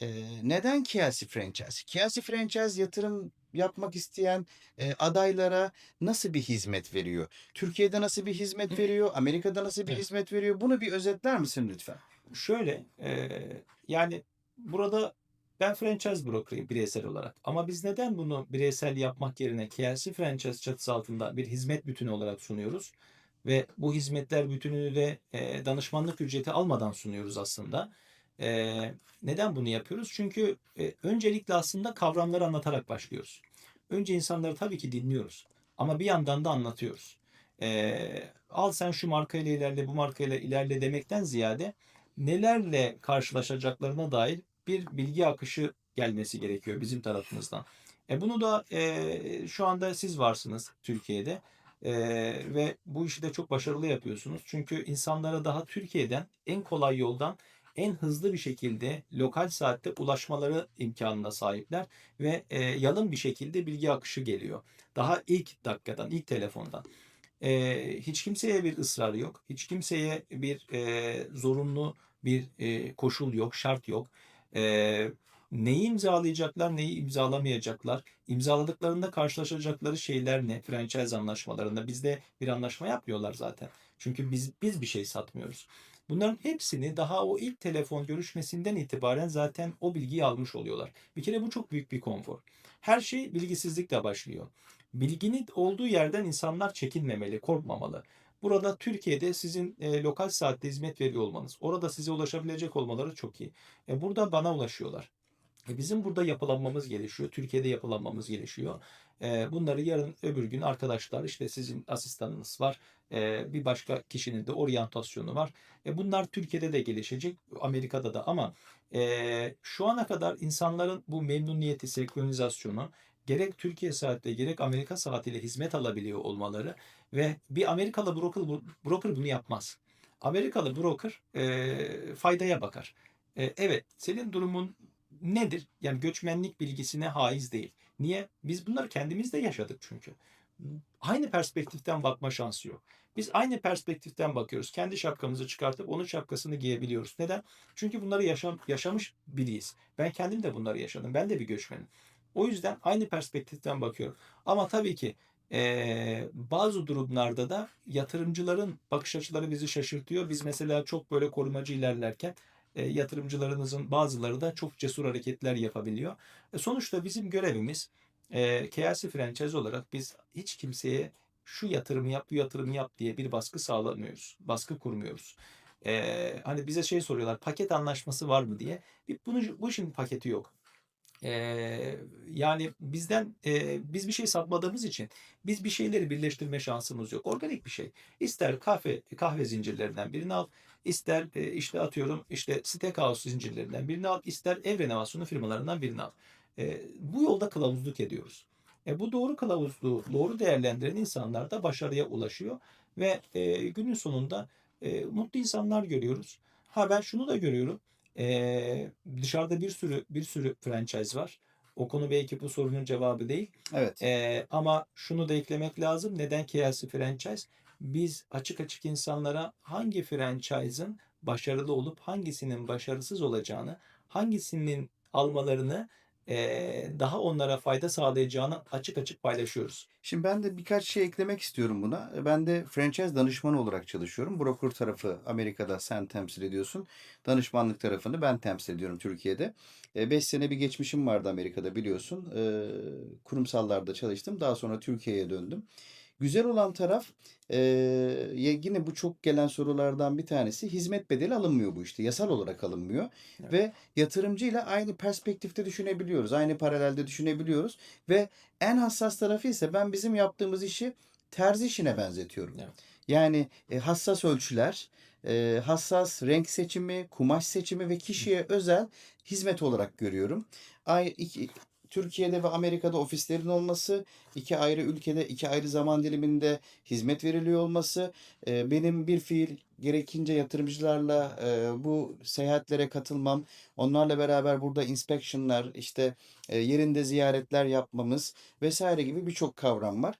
Eee, neden KLC Franchise? KLC Franchise yatırım yapmak isteyen, eee, adaylara nasıl bir hizmet veriyor? Türkiye'de nasıl bir hizmet veriyor? Amerika'da nasıl bir Evet. hizmet veriyor? Bunu bir özetler misin lütfen? Şöyle, eee, yani burada ben franchise broker'ıyım bireysel olarak. Ama biz neden bunu bireysel yapmak yerine KLC franchise çatısı altında bir hizmet bütünü olarak sunuyoruz? Ve bu hizmetler bütününü de eee, danışmanlık ücreti almadan sunuyoruz aslında. Eee, neden bunu yapıyoruz? Çünkü e, öncelikle aslında kavramları anlatarak başlıyoruz. Önce insanları tabii ki dinliyoruz. Ama bir yandan da anlatıyoruz. Eee, al sen şu markayla ilerle, bu markayla ilerle demekten ziyade nelerle karşılaşacaklarına dair bir bilgi akışı gelmesi gerekiyor bizim tarafımızdan. E bunu da eee, şu anda siz varsınız Türkiye'de Eee, ve bu işi de çok başarılı yapıyorsunuz. Çünkü insanlara daha Türkiye'den en kolay yoldan en hızlı bir şekilde lokal saatte ulaşmaları imkanına sahipler ve eee, yalın bir şekilde bilgi akışı geliyor. Daha ilk dakikadan, ilk telefondan. Eee, hiç kimseye bir ısrar yok. Hiç kimseye bir eee, zorunlu bir eee, koşul yok, şart yok. Eee, neyi imzalayacaklar, neyi imzalamayacaklar, imzaladıklarında karşılaşacakları şeyler ne? Franchise anlaşmalarında bizde bir anlaşma yapmıyorlar zaten. Çünkü biz biz bir şey satmıyoruz. Bunların hepsini daha o ilk telefon görüşmesinden itibaren zaten o bilgiyi almış oluyorlar. Bir kere bu çok büyük bir konfor. Her şey bilgisizlikle başlıyor. Bilginin olduğu yerden insanlar çekinmemeli, korkmamalı. Burada Türkiye'de sizin e, lokal saatte hizmet veriyor olmanız, orada size ulaşabilecek olmaları çok iyi. E, burada bana ulaşıyorlar. E, bizim burada yapılanmamız gelişiyor. Türkiye'de yapılanmamız gelişiyor. E, bunları yarın öbür gün arkadaşlar işte sizin asistanınız var. E, bir başka kişinin de oryantasyonu var. Bunlar Türkiye'de de gelişecek. Amerika'da da ama şu ana kadar insanların bu memnuniyeti, senkronizasyonu gerek Türkiye saatte gerek Amerika saatiyle hizmet alabiliyor olmaları ve bir Amerikalı broker, broker bunu yapmaz. Amerikalı broker faydaya bakar. Evet senin durumun nedir? Yani göçmenlik bilgisine haiz değil. Niye? Biz bunları kendimiz de yaşadık çünkü. Aynı perspektiften bakma şansı yok. Biz aynı perspektiften bakıyoruz. Kendi şapkamızı çıkartıp onun şapkasını giyebiliyoruz. Neden? Çünkü bunları yaşam, yaşamış biriyiz. Ben kendim de bunları yaşadım. Ben de bir göçmenim. O yüzden aynı perspektiften bakıyorum. Ama tabii ki eee, bazı durumlarda da yatırımcıların bakış açıları bizi şaşırtıyor. Biz mesela çok böyle korumacı ilerlerken e, yatırımcılarınızın bazıları da çok cesur hareketler yapabiliyor. E, sonuçta bizim görevimiz e, KLC franchise olarak biz hiç kimseye şu yatırımı yap, bu yatırımı yap diye bir baskı sağlamıyoruz. Baskı kurmuyoruz. E, hani bize şey soruyorlar, paket anlaşması var mı diye. Bir- Bunu, bu işin paketi yok. Eee, yani bizden eee, biz bir şey satmadığımız için biz bir şeyleri birleştirme şansımız yok. Organik bir şey. İster kahve kahve zincirlerinden birini al, ister e, işte atıyorum işte steakhouse zincirlerinden birini al, ister ev renovasyonu firmalarından birini al. E, bu yolda kılavuzluk ediyoruz. E, bu doğru kılavuzluğu doğru değerlendiren insanlar da başarıya ulaşıyor ve e, günün sonunda e, mutlu insanlar görüyoruz. Ha ben şunu da görüyorum. Ee, dışarıda bir sürü bir sürü franchise var. O konu belki bu sorunun cevabı değil. Evet. Ee, ama şunu da eklemek lazım. Neden KLC franchise? Biz açık açık insanlara hangi franchise'ın başarılı olup hangisinin başarısız olacağını, hangisinin almalarını daha onlara fayda sağlayacağını açık açık paylaşıyoruz. Şimdi ben de birkaç şey eklemek istiyorum buna. E, Ben de franchise danışmanı olarak çalışıyorum. Broker tarafı Amerika'da sen temsil ediyorsun. Danışmanlık tarafını ben temsil ediyorum Türkiye'de. 5 sene bir geçmişim vardı Amerika'da biliyorsun. E, kurumsallarda çalıştım. Daha sonra Türkiye'ye döndüm. Güzel olan taraf e, yine bu çok gelen sorulardan bir tanesi hizmet bedeli alınmıyor bu işte. Yasal olarak alınmıyor. Evet. Ve yatırımcıyla aynı perspektifte düşünebiliyoruz. Aynı paralelde düşünebiliyoruz. Ve en hassas tarafı ise ben bizim yaptığımız işi terzi işine benzetiyorum. Evet. Yani e, hassas ölçüler, e, hassas renk seçimi, kumaş seçimi ve kişiye özel hizmet olarak görüyorum. Ay, iki, Türkiye'de ve Amerika'da ofislerin olması, iki ayrı ülkede, iki ayrı zaman diliminde hizmet veriliyor olması, benim bir fiil gerekince yatırımcılarla bu seyahatlere katılmam, onlarla beraber burada inspectionlar, işte yerinde ziyaretler yapmamız vesaire gibi birçok kavram var.